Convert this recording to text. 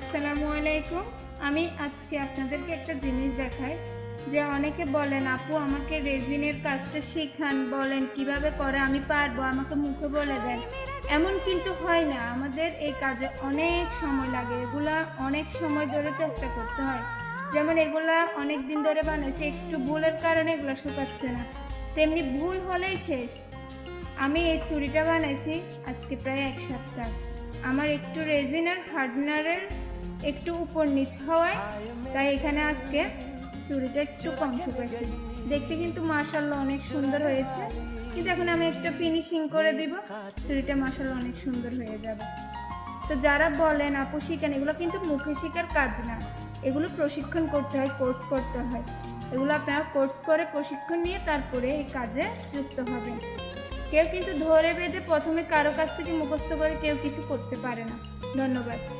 আসসালামু আলাইকুম। আমি আজকে আপনাদেরকে একটা জিনিস দেখাই যে অনেকে বলেন, আপু, আমাকে রেজিনের কাজটা শেখান, বলেন কীভাবে করে আমি পারব, আমাকে মুখে বলে দেন। এমন কিন্তু হয় না। আমাদের এই কাজে অনেক সময় লাগে। এগুলা অনেক সময় ধরে চেষ্টা করতে হয়। যেমন এগুলা অনেক দিন ধরে বানাইছি, একটু ভুলের কারণে এগুলো শুকাচ্ছে না। তেমনি ভুল হলেই শেষ। আমি এই চুড়িটা বানাইছি আজকে প্রায় এক সপ্তাহ। আমার একটু রেজিন আর হার্ডনারের একটু উপর নিচ হওয়ায়, তাই এখানে আজকে চুড়িটা একটু কম শুকাইছি। দেখতে কিন্তু মার্শাল্লাহ অনেক সুন্দর হয়েছে। কিন্তু এখন আমি একটা ফিনিশিং করে দিব, চুড়িটা মার্শাল্লাহ অনেক সুন্দর হয়ে যাবে। তো যারা বলেন, আপু শিখেন, এগুলো কিন্তু মুখে শেখার কাজ না। এগুলো প্রশিক্ষণ করতে হয় কোর্স করতে হয়। এগুলো আপনারা কোর্স করে প্রশিক্ষণ নিয়ে তারপরে এই কাজে যুক্ত হবেন। কেউ কিন্তু ধরে বেঁধে প্রথমে কারও কাছ থেকে মুখস্থ করে কেউ কিছু করতে পারে না। ধন্যবাদ।